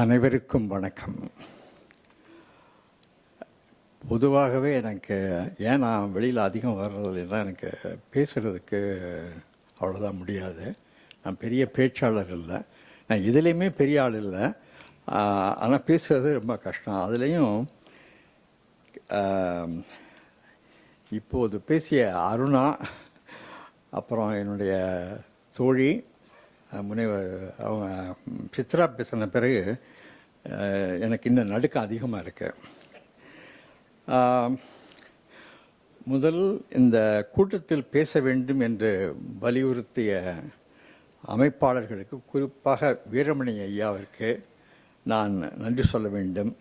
அனைவருக்கும் வணக்கம். பொதுவாகவே எனக்கு ஏன் நான் வெளியில் அதிகம் வர்றதில்லைன்னா எனக்கு பேசுகிறதுக்கு அவ்வளோதான் முடியாது. நான் பெரிய பேச்சாளர் இல்லை. நான் இதுலேயுமே பெரிய ஆள் இல்லை. ஆனால் பேசுகிறது ரொம்ப கஷ்டம். அதுலேயும் இப்போது பேசிய அருணா அப்புறம் என்னுடைய தோழி முனைவர் அவங்க சித்ரா பேசின பிறகு எனக்கு இன்னும் நடுக்கம் அதிகமாக இருக்கு. முதல் இந்த கூட்டத்தில் பேச வேண்டும் என்று வலியுறுத்திய அமைப்பாளர்களுக்கு குறிப்பாக வீரமணி ஐயாவிற்கு நான் நன்றி சொல்ல வேண்டும்.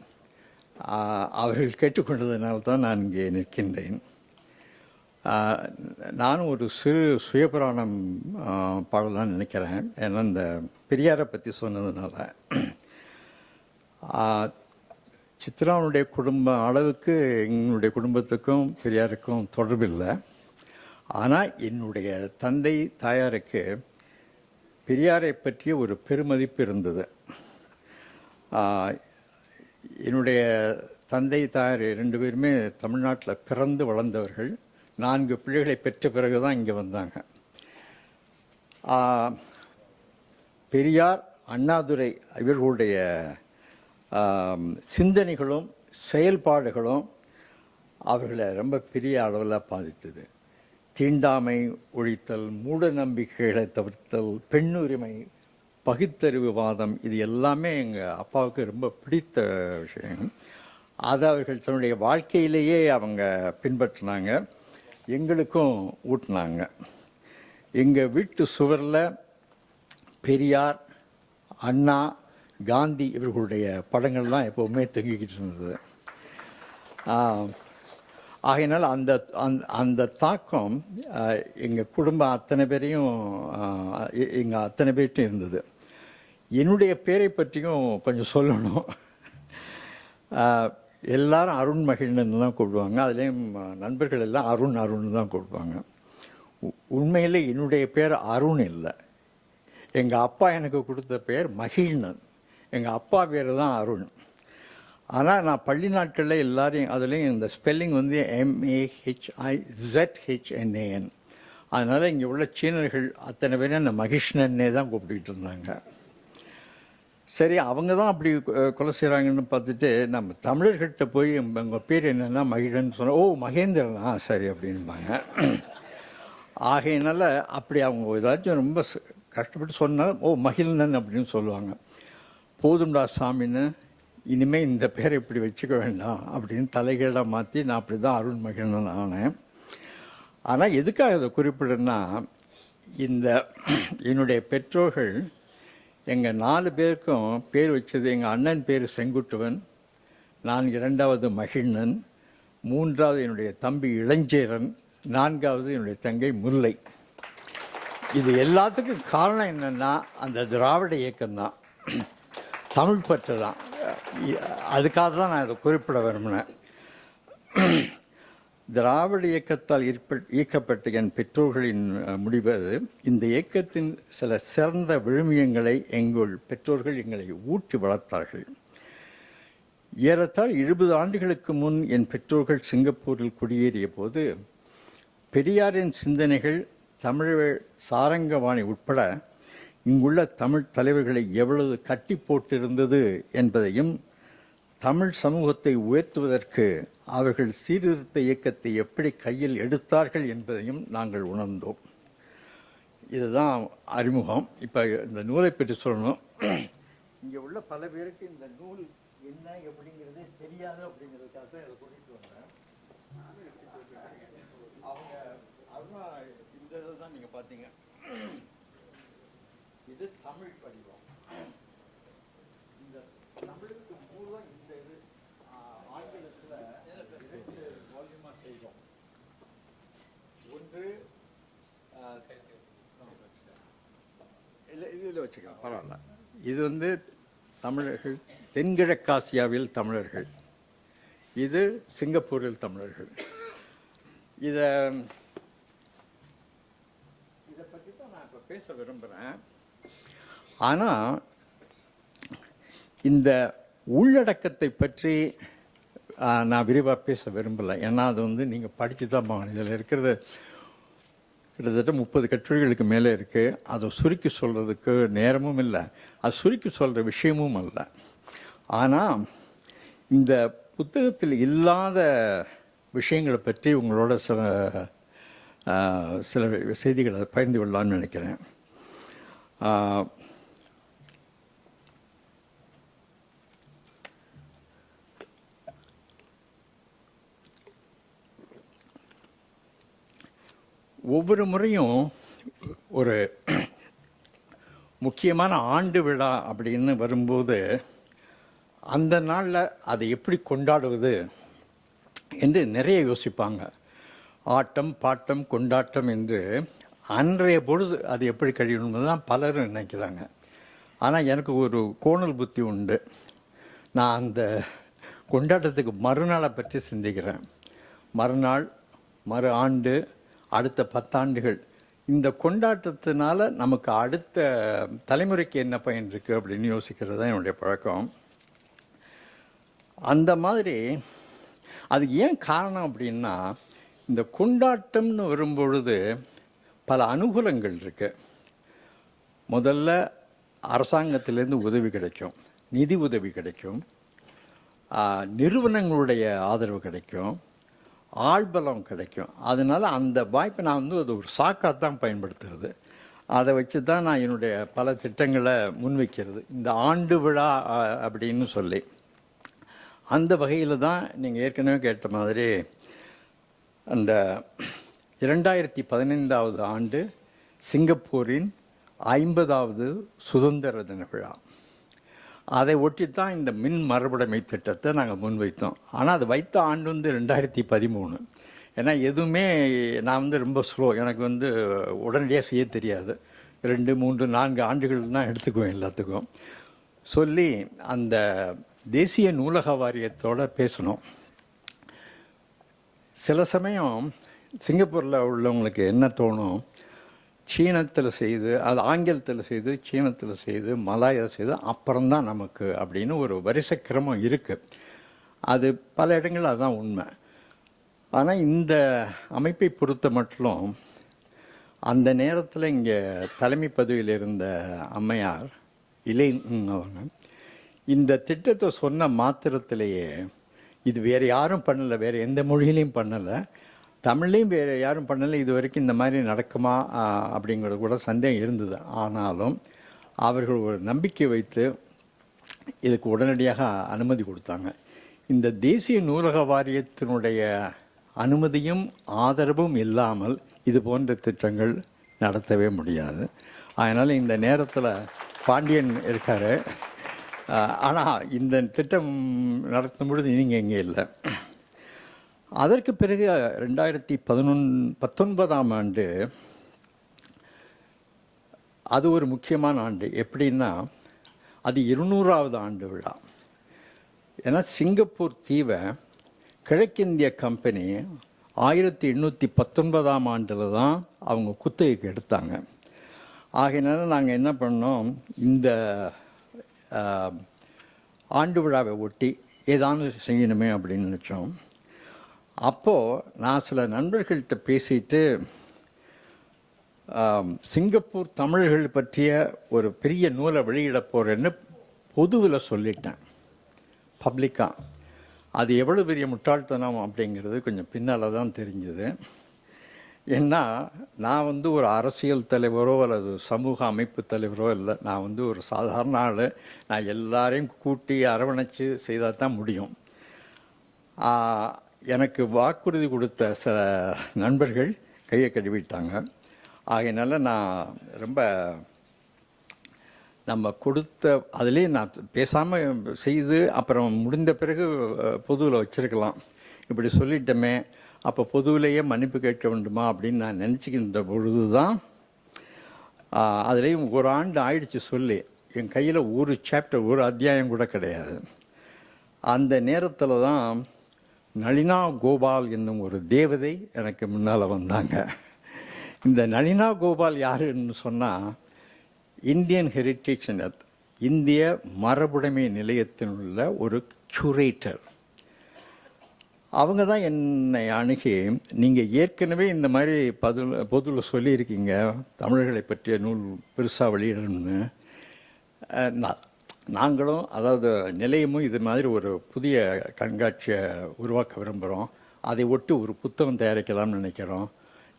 அவர்கள் கேட்டுக்கொண்டதனால் தான் நான் இங்கே நிற்கின்றேன். நானும் ஒரு சிறு சுயபுராணம் ஆ, நினைக்கிறேன். ஏன்னா இந்த பெரியாரை பற்றி சொன்னதுனால. ஆ, சித்ராவுடைய குடும்ப அளவுக்கு எங்களுடைய குடும்பத்துக்கும் பெரியாருக்கும் தொடர்பில்லை. ஆனால் என்னுடைய தந்தை தாயாருக்கு பெரியாரை பற்றிய ஒரு பெருமதிப்பு இருந்தது. என்னுடைய தந்தை தாயார் ரெண்டு பேருமே தமிழ்நாட்டில் பிறந்து வளர்ந்தவர்கள். நான்கு பிள்ளைகளை பெற்ற பிறகு தான் இங்கே வந்தாங்க. பெரியார் அண்ணாதுரை இவர்களுடைய சிந்தனைகளும் செயல்பாடுகளும் அவர்களை ரொம்ப பெரிய அளவில் பாதித்தது. தீண்டாமை ஒழித்தல் மூட நம்பிக்கைகளை தவிர்த்தல் பெண்ணுரிமை பகுத்தறிவுவாதம் இது எல்லாமே எங்கள் அப்பாவுக்கு ரொம்ப பிடித்த விஷயம். அதை அவர்கள் தன்னுடைய வாழ்க்கையிலேயே அவங்க பின்பற்றினாங்க. எங்களுக்கும் ஊட்டினாங்க. எங்கள் வீட்டு சுவரில் பெரியார் அண்ணா காந்தி இவர்களுடைய படங்கள்லாம் எப்போவுமே தொங்கிக்கிட்டு இருந்தது. ஆகையினால் அந்த அந்த அந்த தாக்கம் எங்கள் குடும்பம் அத்தனை பேரையும் எங்கள் அத்தனை பேர்ட்டும் இருந்தது. என்னுடைய பேரை பற்றியும் கொஞ்சம் சொல்லணும். எல்லாரும் அருண் மகிழ்னு தான் கூப்பிடுவாங்க. அதுலேயும் நண்பர்கள் எல்லாம் அருண் அருண் தான் கூப்பிடுவாங்க. உ- என்னுடைய பேர் அருண் இல்லை. எங்கள் அப்பா எனக்கு கொடுத்த பேர் மகிழ்னன் எங்கள் அப்பா பேர் தான் அருண். ஆனால் நான் பள்ளி நாட்களில் எல்லாரையும் அதுலேயும் இந்த ஸ்பெல்லிங் வந்து எம்ஏஹெச்ஐ ஹெச்என்ஏஎன் அதனால் இங்கே உள்ள சீனர்கள் அத்தனை பேரும் அந்த மகிஷ்ணன்னே தான் கூப்பிட்டுக்கிட்டு இருந்தாங்க. சரி அவங்க தான் அப்படி கொலை செய்கிறாங்கன்னு பார்த்துட்டு நம்ம தமிழர்கிட்ட போய் உங்கள் பேர் என்னென்னா மகிழன் சொன்னால் ஓ மகேந்திரனா? சரி அப்படின்பாங்க. ஆகையினால அப்படி அவங்க ஏதாச்சும் ரொம்ப கஷ்டப்பட்டு சொன்னால் ஓ மகிழ்னன் அப்படின்னு சொல்லுவாங்க. போதும்டா சாமின்னு இனிமேல் இந்த பேரை இப்படி வச்சுக்க வேண்டாம் அப்படின்னு தலைகீழாக மாற்றி நான் அப்படி தான் அருண் மகிழ்னன் ஆனேன். ஆனால் எதுக்காக இதை குறிப்பிடுன்னா இந்த என்னுடைய பெற்றோர்கள் எங்கள் நாலு பேருக்கும் பேர் வச்சது எங்கள் அண்ணன் பேர் செங்குட்டுவன் நான் இரண்டாவது மகிழ்னன் மூன்றாவது என்னுடைய தம்பி இளஞ்சேரன் நான்காவது என்னுடைய தங்கை முல்லை. இது எல்லாத்துக்கும் காரணம் என்னன்னா அந்த திராவிட இயக்கம்தான். தமிழ் பற்று தான். அதுக்காக தான் நான் இதை குறிப்பிட விரும்பினேன். திராவிட இயக்கத்தால் ஈர்ப்ப- ஈர்க்கப்பட்ட என் பெற்றோர்களின் முடிவு அது. இந்த இயக்கத்தின் சில சிறந்த விழுமியங்களை எங்கள் பெற்றோர்கள் எங்களை ஊட்டி வளர்த்தார்கள். ஏறத்தாழ் எழுபது ஆண்டுகளுக்கு முன் என் பெற்றோர்கள் சிங்கப்பூரில் குடியேறிய போது பெரியாரின் சிந்தனைகள் தமிழ் சாரங்கவாணி உட்பட இங்குள்ள தமிழ் தலைவர்களை எவ்வளவு கட்டி போட்டிருந்தது என்பதையும் தமிழ் சமூகத்தை உயர்த்துவதற்கு அவர்கள் சீர்திருத்த இயக்கத்தை எப்படி கையில் எடுத்தார்கள் என்பதையும் நாங்கள் உணர்ந்தோம். இதுதான் அறிமுகம். இப்போ இந்த நூலை பற்றி சொல்லணும். இங்கே உள்ள பல பேருக்கு இந்த நூல் என்ன எப்படிங்கிறதே தெரியாது அப்படிங்கிறதுக்காக தான் இதை கூட்டிகிட்டு வந்தேன். அவங்க அருணா இந்த இதை தான் நீங்கள் பார்த்தீங்க. இது தமிழ் படிவம் இந்த தமிழுக்கு மூலம் இந்த இது ஆங்கிலத்தில் இரண்டு வால்யூமாக செய்தோம் ஒன்று இல்லை இதில் வச்சுக்கலாம். பரவாயில்ல. இது வந்து தமிழர்கள் தென்கிழக்காசியாவில் தமிழர்கள். இது சிங்கப்பூரில் தமிழர்கள். இதை இதை பற்றி தான் நான் இப்போ பேச விரும்புகிறேன் ஆனால் இந்த உள்ளடக்கத்தை பற்றி நான் விரிவாக பேச விரும்பலை. ஏன்னா அது வந்து நீங்கள் படித்து தான் போகணும் இதில் இருக்கிறது கிட்டத்தட்ட முப்பது கட்டுரைகளுக்கு மேலே இருக்குது அதை சுருக்கி சொல்கிறதுக்கு நேரமும் இல்லை. அது சுருக்கி சொல்கிற விஷயமும் அல்ல. ஆனால் இந்த புத்தகத்தில் இல்லாத விஷயங்களை பற்றி உங்களோட சில சில செய்திகளை பகிர்ந்து கொள்ளலாம்னு நினைக்கிறேன். ஒவ்வொரு முறையும் ஒரு முக்கியமான ஆண்டு விழா அப்படின்னு வரும்போது அந்த நாளில் அதை எப்படி கொண்டாடுவது என்று நிறைய யோசிப்பாங்க. ஆட்டம் பாட்டம் கொண்டாட்டம் என்று அன்றைய பொழுது அது எப்படி கழியணும்னு தான் பலரும் நினைக்கிறாங்க. ஆனால் எனக்கு ஒரு கோணல் புத்தி உண்டு. நான் அந்த கொண்டாட்டத்துக்கு மறுநாளை பற்றி சிந்திக்கிறேன். மறுநாள் மறு ஆண்டு அடுத்த பத்தாண்டுகள். இந்த கொண்டாட்டத்தினால நமக்கு அடுத்த தலைமுறைக்கு என்ன பயன் இருக்குது அப்படின்னு யோசிக்கிறது தான் என்னுடைய பழக்கம். அந்த மாதிரி அது ஏன் காரணம் அப்படின்னா இந்த கொண்டாட்டம்னு வரும்பொழுது பல அனுகூலங்கள் இருக்குது முதல்ல அரசாங்கத்திலேருந்து உதவி கிடைக்கும் நிதி உதவி கிடைக்கும். நிறுவனங்களுடைய ஆதரவு கிடைக்கும். ஆள்பலம் கிடைக்கும். அதனால் அந்த வாய்ப்பை நான் வந்து அது ஒரு சாக்காக தான் பயன்படுத்துறது. அதை வச்சு தான் நான் என்னுடைய பல திட்டங்களை முன்வைக்கிறது. இந்த ஆண்டு விழா அப்படின்னு சொல்லி. அந்த வகையில் தான் நீங்கள் ஏற்கனவே கேட்ட மாதிரி அந்த இரண்டாயிரத்தி பதினைந்தாவது ஆண்டு சிங்கப்பூரின் ஐம்பதாவது சுதந்திர தின விழா. அதை ஒட்டி தான் இந்த மின் மறுபடைமை திட்டத்தை நாங்கள் முன்வைத்தோம். ஆனால் அது வைத்த ஆண்டு வந்து ரெண்டாயிரத்தி பதிமூணு. ஏன்னா எதுவுமே நான் வந்து ரொம்ப ஸ்லோ எனக்கு வந்து உடனடியாக செய்ய தெரியாது. ரெண்டு மூன்று நான்கு ஆண்டுகள் தான் எடுத்துக்குவேன் எல்லாத்துக்கும். சொல்லி அந்த தேசிய நூலக வாரியத்தோட பேசணும். சில சமயம் சிங்கப்பூரில் உள்ளவங்களுக்கு என்ன தோணும்? சீனத்தில் செய்து அது ஆங்கிலத்தில் செய்து சீனத்தில் செய்து மலாயில் செய்து அப்புறம்தான் நமக்கு அப்படின்னு ஒரு வரிசை கிரமம் இருக்குது அது பல இடங்களில் அதுதான் உண்மை. ஆனால் இந்த அமைப்பை பொறுத்த மட்டும் அந்த நேரத்தில் இங்கே தலைமை பதவியில் இருந்த அம்மையார் இலை அவங்க இந்த திட்டத்தை சொன்ன மாத்திரத்திலேயே இது வேறு யாரும் பண்ணலை வேறு எந்த மொழியிலையும் பண்ணலை. தமிழ்லையும் வேறு யாரும் பண்ணலை இது வரைக்கும் இந்த மாதிரி நடக்குமா அப்படிங்கிறது கூட சந்தேகம் இருந்தது. ஆனாலும் அவர்கள் ஒரு நம்பிக்கை வைத்து இதுக்கு உடனடியாக அனுமதி கொடுத்தாங்க. இந்த தேசிய நூலக வாரியத்தினுடைய அனுமதியும் ஆதரவும் இல்லாமல் இது போன்ற திட்டங்கள் நடத்தவே முடியாது. அதனால் இந்த நேரத்தில் பாண்டியன் இருக்கார். ஆனால் இந்த திட்டம் நடத்தும் பொழுது நீங்கள் இங்கே இல்லை? அதற்கு பிறகு ரெண்டாயிரத்தி பதினொன் பத்தொன்பதாம் ஆண்டு அது ஒரு முக்கியமான ஆண்டு. எப்படின்னா அது இருநூறாவது ஆண்டு விழா. ஏன்னா சிங்கப்பூர் தீவை கிழக்கிந்திய கம்பெனி ஆயிரத்தி எண்ணூற்றி பத்தொன்பதாம் ஆண்டில் தான் அவங்க குத்தகைக்கு எடுத்தாங்க. ஆகையினால நாங்கள் என்ன பண்ணோம் இந்த ஆண்டு விழாவை ஒட்டி ஏதாவது செய்யணுமே அப்படின்னு நினச்சோம். அப்போது நான் சில நண்பர்கள்கிட்ட பேசிட்டு சிங்கப்பூர் தமிழர்கள் பற்றிய ஒரு பெரிய நூலை வெளியிட போகிறேன்னு பொதுவில் சொல்லிட்டேன். பப்ளிக்காக அது எவ்வளோ பெரிய முட்டாள்தனம் அப்படிங்கிறது கொஞ்சம் பின்னால் தான் தெரிஞ்சுது. ஏன்னா நான் வந்து ஒரு அரசியல் தலைவரோ அல்லது சமூக அமைப்பு தலைவரோ இல்லை. நான் வந்து ஒரு சாதாரண ஆள். நான் எல்லாரையும் கூட்டி அரவணைச்சு செய்தால் தான் முடியும் எனக்கு வாக்குறுதி கொடுத்த சில நண்பர்கள் கையை கழுவிட்டாங்க. ஆகையினால நான் ரொம்ப நம்ம கொடுத்த அதுலேயே நான் பேசாமல் செய்து அப்புறம் முடிந்த பிறகு பொதுவில் வச்சுருக்கலாம். இப்படி சொல்லிட்டோமே அப்போ பொதுவிலேயே மன்னிப்பு கேட்க வேண்டுமா அப்படின்னு நான் நினச்சிக்கின்ற பொழுது தான் அதுலேயும் ஒரு ஆண்டு ஆயிடுச்சு சொல்லி என் கையில் ஒரு சாப்டர் ஒரு அத்தியாயம் கூட கிடையாது. அந்த நேரத்தில் தான் நளினா கோபால் என்னும் ஒரு தேவதை எனக்கு முன்னால் வந்தாங்க. இந்த நளினா கோபால் யாருன்னு சொன்னால் இந்தியன் ஹெரிட்டேஜ் இந்திய மரபுடைமை நிலையத்தில் உள்ள ஒரு க்யூரேட்டர் அவங்க தான் என்னை அணுகி நீங்கள் ஏற்கனவே இந்த மாதிரி பதில் பொதுவில் சொல்லியிருக்கீங்க தமிழர்களை பற்றிய நூல் பெருசாக வெளியிடணும்னு. நாங்களும் அதாவது நிலையமும் இது மாதிரி ஒரு புதிய கண்காட்சியை உருவாக்க விரும்புகிறோம் அதை ஒட்டி ஒரு புத்தகம் தயாரிக்கலாம்னு நினைக்கிறோம்.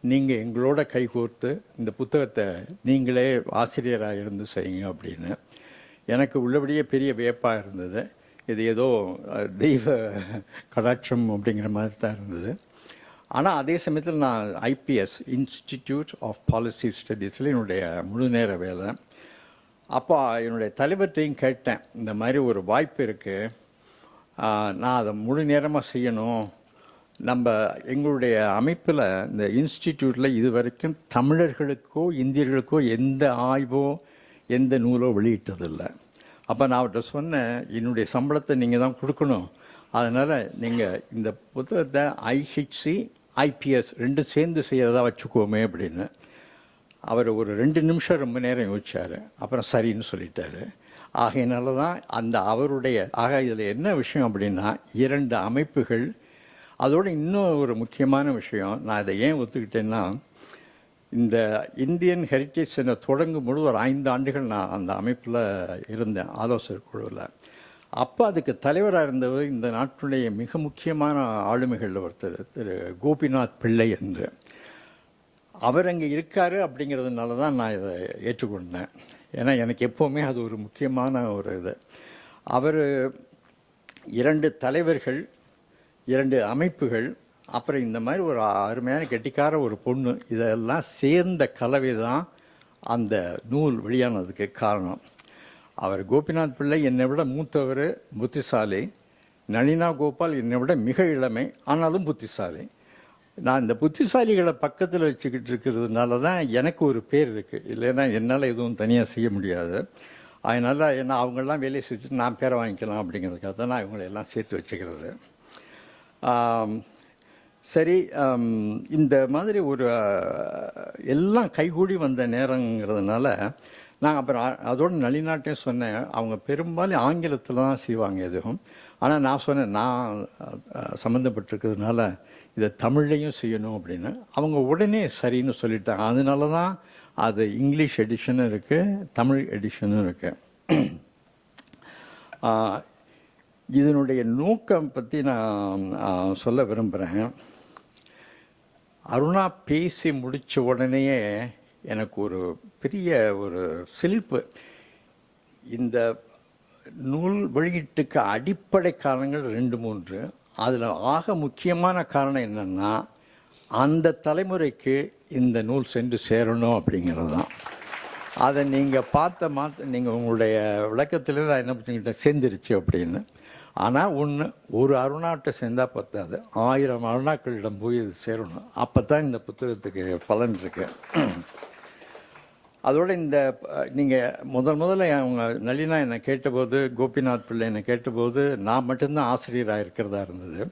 நீங்கள் எங்களோட கைகோர்த்து இந்த புத்தகத்தை நீங்களே ஆசிரியராக இருந்து செய்யுங்க அப்படின்னு. எனக்கு உள்ளபடியே பெரிய வியப்பாக இருந்தது. இது ஏதோ தெய்வ கடாட்சம் அப்படிங்கிற மாதிரி தான் இருந்தது. ஆனால் அதே சமயத்தில் நான் ஐபிஎஸ் இன்ஸ்டிடியூட் ஆஃப் பாலிசி ஸ்டடீஸில் என்னுடைய முழு நேர வேலை. அப்போ என்னுடைய தலைவர்கிட்டையும் கேட்டேன் இந்த மாதிரி ஒரு வாய்ப்பு இருக்குது நான் அதை முழு நேரமாக செய்யணும். நம்ம எங்களுடைய அமைப்பில் இந்த இன்ஸ்டிடியூட்டில் இது வரைக்கும் தமிழர்களுக்கோ இந்தியர்களுக்கோ எந்த ஆய்வோ எந்த நூலோ வெளியிட்டதில்லை. அப்போ நான் அவர்கிட்ட சொன்னேன் என்னுடைய சம்பளத்தை நீங்கள் தான் கொடுக்கணும். அதனால் நீங்கள் இந்த புத்தகத்தை ஐஹெச்சி ஐபிஎஸ் ரெண்டும் சேர்ந்து செய்கிறதா வச்சுக்கோமே அப்படின்னு. அவர் ஒரு ரெண்டு நிமிஷம் ரொம்ப நேரம் யோசிச்சார். அப்புறம் சரின்னு சொல்லிட்டாரு. ஆகையினால தான் அந்த அவருடைய ஆக இதில் என்ன விஷயம் அப்படின்னா இரண்டு அமைப்புகள். அதோட இன்னும் ஒரு முக்கியமான விஷயம் நான் இதை ஏன் ஒத்துக்கிட்டேன்னா இந்த இந்தியன் ஹெரிட்டேஜ் சென்டர் தொடங்கும் பொழுது ஒரு ஐந்து ஆண்டுகள் நான் அந்த அமைப்பில் இருந்தேன் ஆலோசகர் குழுவில். அப்போ அதுக்கு தலைவராக இருந்தவர் இந்த நாட்டுடைய மிக முக்கியமான ஆளுமைகளில் ஒருத்தர் திரு கோபிநாத் பிள்ளை என்று. அவர் அங்கே இருக்கார் அப்படிங்கிறதுனால தான் நான் இதை ஏற்றுக்கொண்டேன். ஏன்னா எனக்கு எப்போவுமே அது ஒரு முக்கியமான ஒரு இது. அவர் இரண்டு தலைவர்கள் இரண்டு அமைப்புகள் அப்புறம் இந்த மாதிரி ஒரு அருமையான கெட்டிக்கார ஒரு பொண்ணு இதெல்லாம் சேர்ந்த கலவை தான் அந்த நூல் வெளியானதுக்கு காரணம். அவர் கோபிநாத் பிள்ளை என்னை விட மூத்தவர் புத்திசாலி. நளினா கோபால் என்னை விட மிக இளமை ஆனாலும் புத்திசாலி. நான் இந்த புத்திசாலிகளை பக்கத்தில் வச்சுக்கிட்டு இருக்கிறதுனால தான் எனக்கு ஒரு பேர் இருக்குது இல்லைன்னா என்னால் எதுவும் தனியாக செய்ய முடியாது. அதனால் என்ன அவங்கெல்லாம் வேலையை செஞ்சுட்டு நான் பேரை வாங்கிக்கலாம் அப்படிங்கிறதுக்காக தான் நான் இவங்களை எல்லாம் சேர்த்து வச்சுக்கிறது. சரி இந்த மாதிரி ஒரு எல்லாம் கைகூடி வந்த நேரங்கிறதுனால நான் அப்புறம் அதோடு அதோட சொன்னேன். அவங்க பெரும்பாலும் ஆங்கிலத்தில் தான் செய்வாங்க எதுவும். ஆனால் நான் சொன்னேன் நான் சம்மந்தப்பட்டிருக்கிறதுனால இதை தமிழ்லையும் செய்யணும் அப்படின்னு. அவங்க உடனே சரின்னு சொல்லிட்டாங்க. அதனால தான் அது இங்கிலீஷ் எடிஷனும் இருக்குது தமிழ் எடிஷனும் இருக்குது இதனுடைய நோக்கம் பற்றி நான் சொல்ல விரும்புகிறேன் அருணா பேசி முடித்த உடனேயே எனக்கு ஒரு பெரிய ஒரு சிலிப்பு இந்த நூல் வெளியீட்டுக்கு அடிப்படை காரணங்கள் ரெண்டு மூன்று. அதில் ஆக முக்கியமான காரணம் என்னென்னா அந்த தலைமுறைக்கு இந்த நூல் சென்று சேரணும் அப்படிங்கிறது தான். அதை நீங்கள் பார்த்த மாத்த நீங்கள் உங்களுடைய விளக்கத்தில் நான் என்ன பண்ணிக்கிட்டேன் சேர்ந்துருச்சு அப்படின்னு. ஆனால் ஒன்று ஒரு அருணாட்டை சேர்ந்தால் பத்தாது. ஆயிரம் அருணாக்களிடம் போய் இது சேரணும். அப்போ தான் இந்த புத்தகத்துக்கு பலன் இருக்குது அதோட இந்த நீங்கள் முதல் முதல்ல அவங்க நளினா என்னை கேட்டபோது கோபிநாத் பிள்ளை என்னை கேட்டபோது நான் மட்டும்தான் ஆசிரியராக இருக்கிறதா இருந்தது.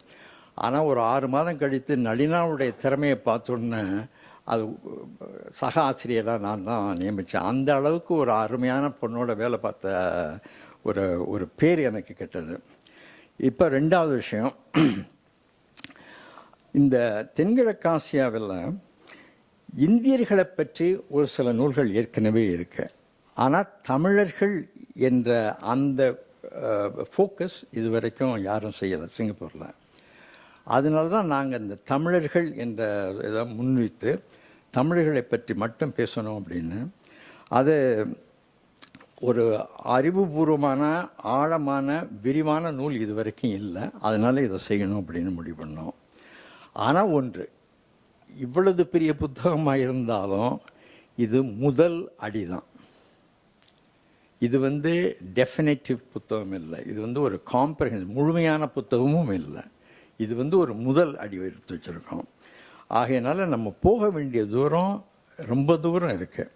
ஆனால் ஒரு ஆறு மாதம் கழித்து நளினாவுடைய திறமையை பார்த்தோன்னே அது சக ஆசிரியராக நான் தான் நியமித்தேன் அந்த அளவுக்கு ஒரு அருமையான பொண்ணோட வேலை பார்த்த ஒரு ஒரு பேர் எனக்கு கெட்டது. இப்போ ரெண்டாவது விஷயம் இந்த தென்கிழக்காசியாவில் இந்தியர்களை பற்றி ஒரு சில நூல்கள் ஏற்கனவே இருக்கு. ஆனால் தமிழர்கள் என்ற அந்த ஃபோக்கஸ் இது வரைக்கும் யாரும் செய்யலை சிங்கப்பூரில். அதனால தான் நாங்கள் இந்த தமிழர்கள் என்ற இதை முன்வைத்து தமிழர்களை பற்றி மட்டும் பேசணும் அப்படின்னு. அது ஒரு அறிவுபூர்வமான ஆழமான விரிவான நூல் இது வரைக்கும் இல்லை. அதனால் இதை செய்யணும் அப்படின்னு முடிவு பண்ணோம். ஆனால் ஒன்று இவ்வளவு பெரிய புத்தகமாக இருந்தாலும் இது முதல் அடிதான். இது வந்து டெஃபினேட்டிவ் புத்தகம் இல்லை. இது வந்து ஒரு காம்ப்ரஹென்ஸ் முழுமையான புத்தகமும் இல்லை. இது வந்து ஒரு முதல் அடி எடுத்து வச்சுருக்கோம். ஆகையினால நம்ம போக வேண்டிய தூரம் ரொம்ப தூரம் இருக்குது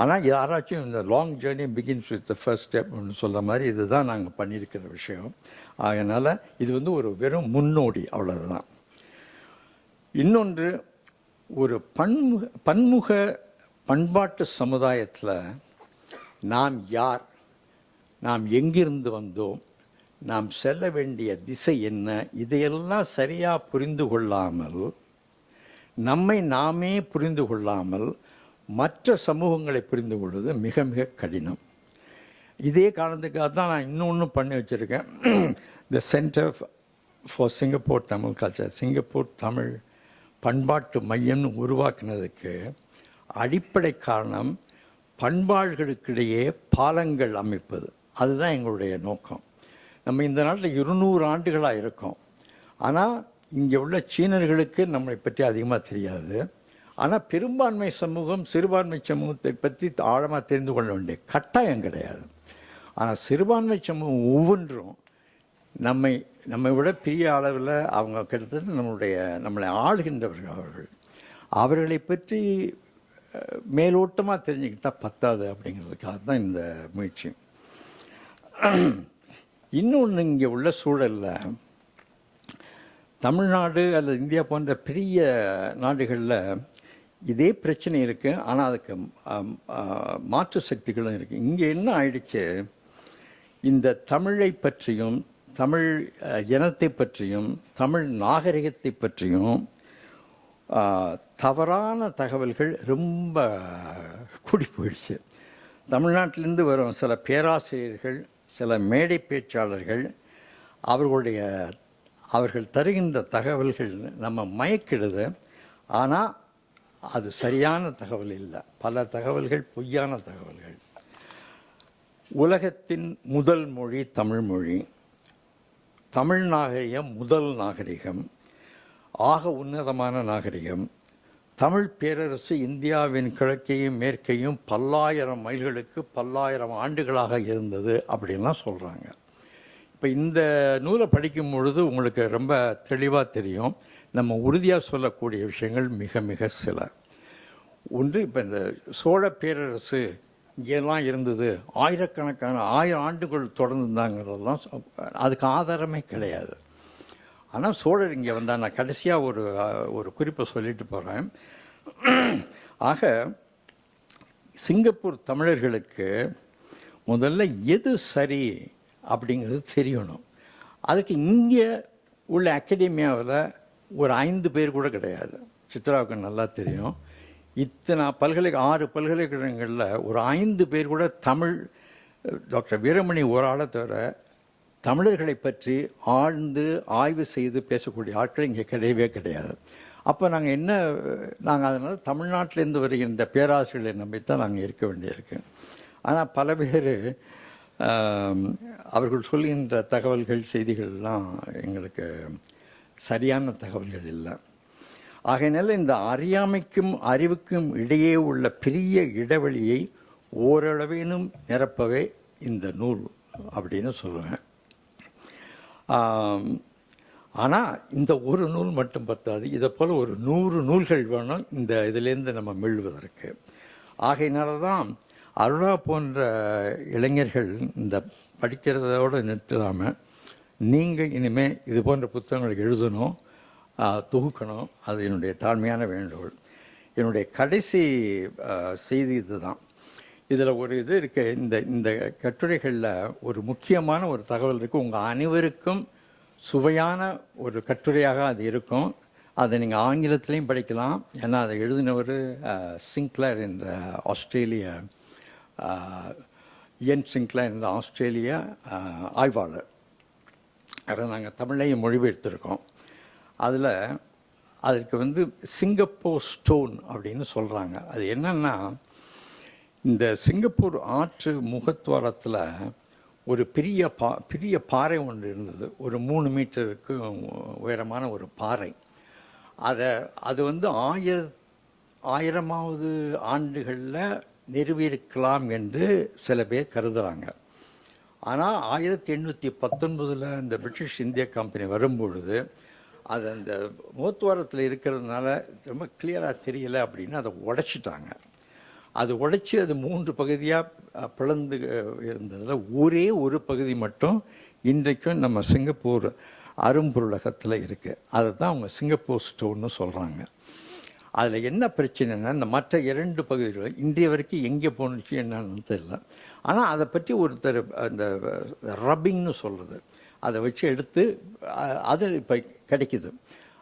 ஆனால் யாராச்சும் இந்த long journey begins with the first ஸ்டெப்னு சொல்கிற மாதிரி இதுதான் நாங்கள் பண்ணியிருக்கிற விஷயம். ஆகையினால இது வந்து ஒரு வெறும் முன்னோடி அவ்வளோதான் இன்னொன்று ஒரு பன்முக பன்முக பண்பாட்டு சமுதாயத்தில் நாம் யார்? நாம் எங்கிருந்து வந்தோம்? நாம் செல்ல வேண்டிய திசை என்ன? இதையெல்லாம் சரியாக புரிந்து கொள்ளாமல் நம்மை நாமே புரிந்து கொள்ளாமல் மற்ற சமூகங்களை புரிந்து கொள்வது மிக மிக கடினம். இதே காரணத்துக்காக தான் நான் இன்னொன்று பண்ணி வச்சுருக்கேன். The centre for Singapore Tamil culture Singapore Tamil பண்பாட்டு மையம்னு உருவாக்கினதுக்கு அடிப்படை காரணம் பண்பாடுகளுக்கிடையே பாலங்கள் அமைப்பது. அதுதான் எங்களுடைய நோக்கம். நம்ம இந்த நாட்டில் இருநூறு ஆண்டுகளாக இருக்கோம். ஆனால் இங்கே உள்ள சீனர்களுக்கு நம்மளை பற்றி அதிகமாக தெரியாது. ஆனால் பெரும்பான்மை சமூகம் சிறுபான்மை சமூகத்தை பற்றி ஆழமாக தெரிந்து கொள்ள வேண்டிய கட்டாயம் கிடையாது. ஆனால் சிறுபான்மை சமூகம் ஒவ்வொன்றும் நம்மை நம்மை விட பெரிய அளவில் அவங்க கிட்டத்தட்ட நம்மளுடைய நம்மளை ஆளுகின்றவர்கள் அவர்கள். அவர்களை பற்றி மேலோட்டமாக தெரிஞ்சுக்கிட்டால் பத்தாது அப்படிங்கிறதுக்காக தான் இந்த முயற்சி. இன்னொன்று இங்கே உள்ள சூழலில் தமிழ்நாடு அல்லது இந்தியா போன்ற பெரிய நாடுகளில் இதே பிரச்சனை இருக்குது ஆனால் அதுக்கு மாற்று சக்திகளும் இருக்குது இங்கே என்ன ஆயிடுச்சு? இந்த தமிழை பற்றியும் தமிழ் இனத்தை பற்றியும் தமிழ் நாகரிகத்தை பற்றியும் தவறான தகவல்கள் ரொம்ப கூடி போயிடுச்சு. தமிழ்நாட்டிலேருந்து வரும் சில பேராசிரியர்கள் சில மேடை பேச்சாளர்கள் அவர்களுடைய அவர்கள் தருகின்ற தகவல்கள் நம்ம மயக்கிடுது. ஆனால் அது சரியான தகவல் இல்லை. பல தகவல்கள் பொய்யான தகவல்கள். உலகத்தின் முதல் மொழி தமிழ்மொழி தமிழ் நாகரிகம் முதல் நாகரிகம் ஆக உன்னதமான நாகரிகம். தமிழ் பேரரசு இந்தியாவின் கிழக்கையும் மேற்கையும் பல்லாயிரம் மைல்களுக்கு பல்லாயிரம் ஆண்டுகளாக இருந்தது அப்படின்லாம் சொல்கிறாங்க இப்போ இந்த நூலை படிக்கும் பொழுது உங்களுக்கு ரொம்ப தெளிவாக தெரியும். நம்ம உறுதியாக சொல்லக்கூடிய விஷயங்கள் மிக மிக சில. ஒன்று இப்போ இந்த சோழ பேரரசு இங்கெல்லாம் இருந்தது. ஆயிரக்கணக்கான ஆயிரம் ஆண்டுகள் தொடர்ந்துருந்தாங்கிறதெல்லாம் அதுக்கு ஆதாரமே கிடையாது. ஆனால் சோழர் இங்கே வந்தால் நான் கடைசியாக ஒரு ஒரு குறிப்பை சொல்லிட்டு போகிறேன் ஆக சிங்கப்பூர் தமிழர்களுக்கு முதல்ல எது சரி அப்படிங்கிறது தெரியணும். அதுக்கு இங்கே உள்ள அகாடமியாவில் ஒரு ஐந்து பேர் கூட கிடையாது. சித்ராவுக்கு நல்லா தெரியும். இத்தனை பல்கலை ஆறு பல்கலைக்கழகங்களில் ஒரு ஐந்து பேர் கூட தமிழ் டாக்டர் வீரமணி ஒரு ஆளை தவிர தமிழர்களை பற்றி ஆழ்ந்து ஆய்வு செய்து பேசக்கூடிய ஆட்கள் இங்கே கிடையவே கிடையாது. அப்போ நாங்கள் என்ன நாங்கள் அதனால் தமிழ்நாட்டிலேருந்து வருகின்ற பேராசிரியர்களை நம்பி தான் நாங்கள் இருக்க வேண்டியிருக்கு. ஆனால் பல பேர் அவர்கள் சொல்கின்ற தகவல்கள் செய்திகள்லாம் எங்களுக்கு சரியான தகவல்கள் இல்லை. ஆகையினால இந்த அறியாமைக்கும் அறிவுக்கும் இடையே உள்ள பெரிய இடைவெளியை ஓரளவேனும் நிரப்பவே இந்த நூல் அப்படின்னு சொல்லுவேன். ஆனால் இந்த ஒரு நூல் மட்டும் பத்தாது. இதை போல் ஒரு நூறு நூல்கள் வேணும் இந்த இதிலேருந்து நம்ம மீள்வதற்கு ஆகையினால தான் அருணா போன்ற இளைஞர்கள் இந்த படிக்கிறதோடு நிறுத்தாமல் நீங்கள் இனிமேல் இது போன்ற புத்தகங்களை எழுதணும். தொகுக்கணும். அது என்னுடைய தாழ்மையான வேண்டுகோள். என்னுடைய கடைசி செய்தி இதுதான். இதில் ஒரு இது இருக்கு. இந்த இந்த கட்டுரைகளில் ஒரு முக்கியமான ஒரு தகவல் இருக்குது உங்கள் அனைவருக்கும் சுவையான ஒரு கட்டுரையாக அது இருக்கும். அதை நீங்கள் ஆங்கிலத்திலையும் படிக்கலாம். ஏன்னா அதை எழுதினவர் சிங்க்லர் என்ற ஆஸ்திரேலிய என் இயன் சிங்க்லர் என்ற ஆஸ்திரேலிய ஆய்வாளர். அதை நாங்கள் தமிழையும் மொழிபெயர்த்திருக்கோம். அதில் அதுக்கு வந்து சிங்கப்பூர் ஸ்டோன் அப்படின்னு சொல்கிறாங்க அது என்னென்னா இந்த சிங்கப்பூர் ஆற்று முகத்வாரத்தில் ஒரு பெரிய பா பெரிய பாறை ஒன்று இருந்தது. ஒரு மூணு மீட்டருக்கு உயரமான ஒரு பாறை. அதை அது வந்து ஆயிர ஆயிரமாவது ஆண்டுகளில் நிறுவியிருக்கலாம் என்று சில பேர் கருதுகிறாங்க ஆனால் ஆயிரத்தி எண்ணூற்றி பத்தொன்பதில் இந்த பிரிட்டிஷ் இந்திய கம்பெனி வரும்பொழுது அது அந்த மூத்துவாரத்தில் இருக்கிறதுனால ரொம்ப கிளியராக தெரியல அப்படின்னு அதை உடைச்சிட்டாங்க. அது உடைச்சி அது மூன்று பகுதியாக பிளந்து இருந்ததில் ஒரே ஒரு பகுதி மட்டும் இன்றைக்கும் நம்ம சிங்கப்பூர் அரும்பொருளகத்தில் இருக்குது அதை தான் அவங்க சிங்கப்பூர் ஸ்டோன்னு சொல்கிறாங்க அதில் என்ன பிரச்சனைனா இந்த மற்ற இரண்டு பகுதிகள் இன்றைய வரைக்கும் எங்கே போணுச்சு என்னன்னு தெரியல. ஆனால் அதை பற்றி ஒருத்தர் அந்த ரப்பிங்னு சொல்கிறது அதை வச்சு எடுத்து அதை அது இப்போ கிடைக்குது.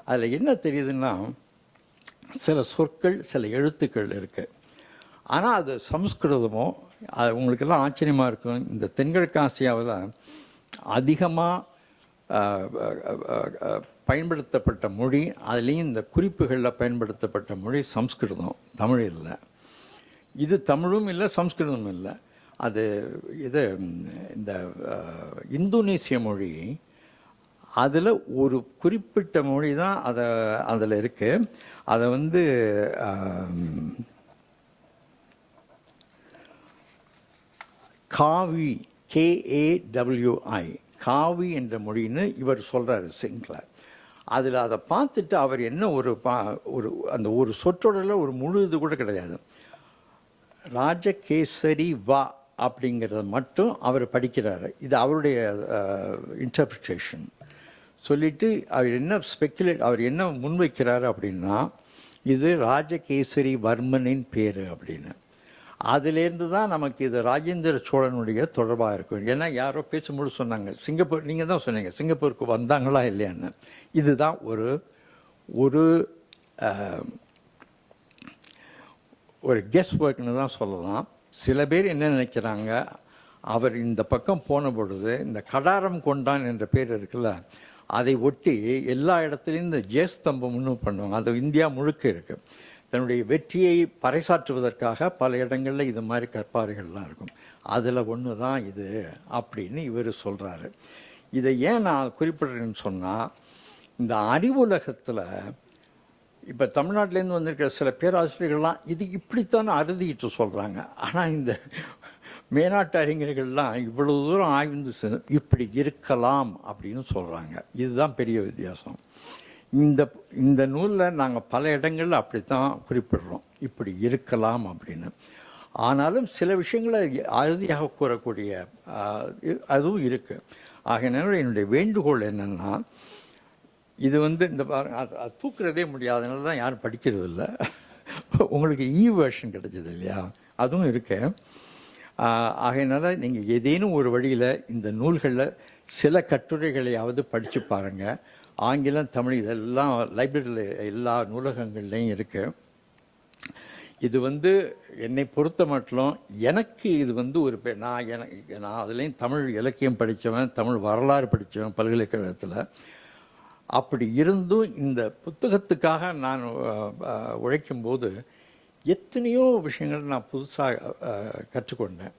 அதில் என்ன தெரியுதுன்னா சில சொற்கள் சில எழுத்துக்கள் இருக்குது ஆனால் அது சம்ஸ்கிருதமோ அது உங்களுக்கெல்லாம் ஆச்சரியமாக இருக்கும். இந்த தென்கிழக்கு ஆசியாவில் அதிகமாக பயன்படுத்தப்பட்ட மொழி அதுலேயும் இந்த குறிப்புகளில் பயன்படுத்தப்பட்ட மொழி சம்ஸ்கிருதம் தமிழ் இல்லை. இது தமிழும் இல்லை சம்ஸ்கிருதமும் இல்லை. அது இது இந்த இந்தோனேசிய மொழி அதில் ஒரு குறிப்பிட்ட மொழி தான் அதை அதில் இருக்குது அதை வந்து காவி கேஏடபிள்யூஐ காவி என்ற மொழின்னு இவர் சொல்கிறாரு சிங்கில். அதில் அதை பார்த்துட்டு அவர் என்ன ஒரு பா ஒரு அந்த ஒரு சொற்றொடரில் ஒரு முழு இது கூட கிடையாது. ராஜகேசரி வா அப்படிங்கிறத மட்டும் அவர் படிக்கிறார். இது அவருடைய இன்டர்பிரிட்டேஷன் சொல்லிட்டு அவர் என்ன ஸ்பெக்குலேட் அவர் என்ன முன்வைக்கிறார் அப்படின்னா இது ராஜகேசரி வர்மனின் பேர் அப்படின்னு. அதுலேருந்து தான் நமக்கு இது ராஜேந்திர சோழனுடைய தொடர்பாக இருக்கும். ஏன்னா யாரோ பேசும்போது சொன்னாங்க. சிங்கப்பூர் நீங்கள் தான் சொன்னீங்க சிங்கப்பூருக்கு வந்தாங்களா இல்லையான்னு. இதுதான் ஒரு ஒரு ஒரு கெஸ் ஒர்க்னு தான் சொல்லலாம். சில பேர் என்ன நினைக்கிறாங்க அவர் இந்த பக்கம் போன பொழுது இந்த கடாரம் கொண்டான் என்ற பேர் இருக்குல்ல அதை ஒட்டி எல்லா இடத்துலையும் இந்த ஜேஸ்தம்பம்னு பண்ணுவாங்க. அது இந்தியா முழுக்க இருக்குது தன்னுடைய வெற்றியை பறைசாற்றுவதற்காக பல இடங்களில் இது மாதிரி கற்பாறைகள்லாம் இருக்கும். அதில் ஒன்று தான் இது அப்படின்னு இவர் சொல்கிறாரு இதை ஏன் நான் குறிப்பிடுறேன்னு சொன்னால் இந்த அறிவுலகத்தில் இப்போ தமிழ்நாட்டிலேருந்து வந்திருக்கிற சில பேராசிரியர்கள்லாம் இது இப்படித்தான் அறுதிட்டு சொல்கிறாங்க ஆனால் இந்த மேனாட்டு அறிஞர்கள்லாம் இவ்வளவு தூரம் ஆய்ந்து செ- இப்படி இருக்கலாம் அப்படின்னு சொல்கிறாங்க இதுதான் பெரிய வித்தியாசம். இந்த இந்த நூலில் நாங்கள் பல இடங்களில் அப்படித்தான் குறிப்பிடுறோம். இப்படி இருக்கலாம் அப்படின்னு. ஆனாலும் சில விஷயங்களை அறுதியாக கூறக்கூடிய அதுவும் இருக்குது ஆகையினால என்னுடைய வேண்டுகோள் என்னென்னா இது வந்து இந்த அது தூக்குறதே முடியாதனால தான் யாரும் படிக்கிறது இல்லை உங்களுக்கு e இ வேர்ஷன் கிடைச்சது இல்லையா? அதுவும் இருக்கேன் ஆகையினால நீங்கள் ஏதேனும் ஒரு வழியில் இந்த நூல்களில் சில கட்டுரைகளையாவது படித்து பாருங்கள் ஆங்கிலம் தமிழ் இதெல்லாம் லைப்ரரியில் எல்லா நூலகங்கள்லேயும் இருக்குது இது வந்து என்னை பொறுத்த மட்டும் எனக்கு இது வந்து ஒரு பெ- நான் எனக்கு நான் அதுலேயும் தமிழ் இலக்கியம் படித்தவன் தமிழ் வரலாறு படித்தவன் பல்கலைக்கழகத்தில். அப்படி இருந்தும் இந்த புத்தகத்துக்காக நான் உழைக்கும்போது எத்தனையோ விஷயங்கள் நான் புதுசாக கற்றுக்கொண்டேன்.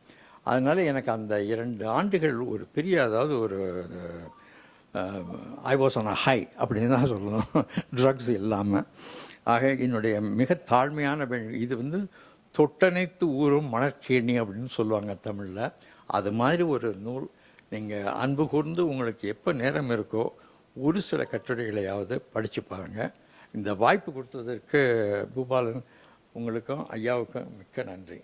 அதனால் எனக்கு அந்த இரண்டு ஆண்டுகள் ஒரு பெரிய அதாவது ஒரு ஐ வாஸ் ஆன் ஹை அப்படின்னு தான் சொல்லணும். ட்ரக்ஸ் இல்லாமல் ஆக என்னுடைய மிக தாழ்மையான இது வந்து தொட்டனைத்து ஊரும் மணற்கேணி அப்படின்னு சொல்லுவாங்க தமிழில். அது மாதிரி ஒரு நூல். நீங்கள் அன்பு கூர்ந்து உங்களுக்கு எப்போ நேரம் இருக்கோ ஒரு சில கட்டுரைகளையாவது படித்து பாருங்கள் இந்த வாய்ப்பு கொடுத்ததற்கு பூபாலன் உங்களுக்கும் ஐயாவுக்கும் மிக்க நன்றி.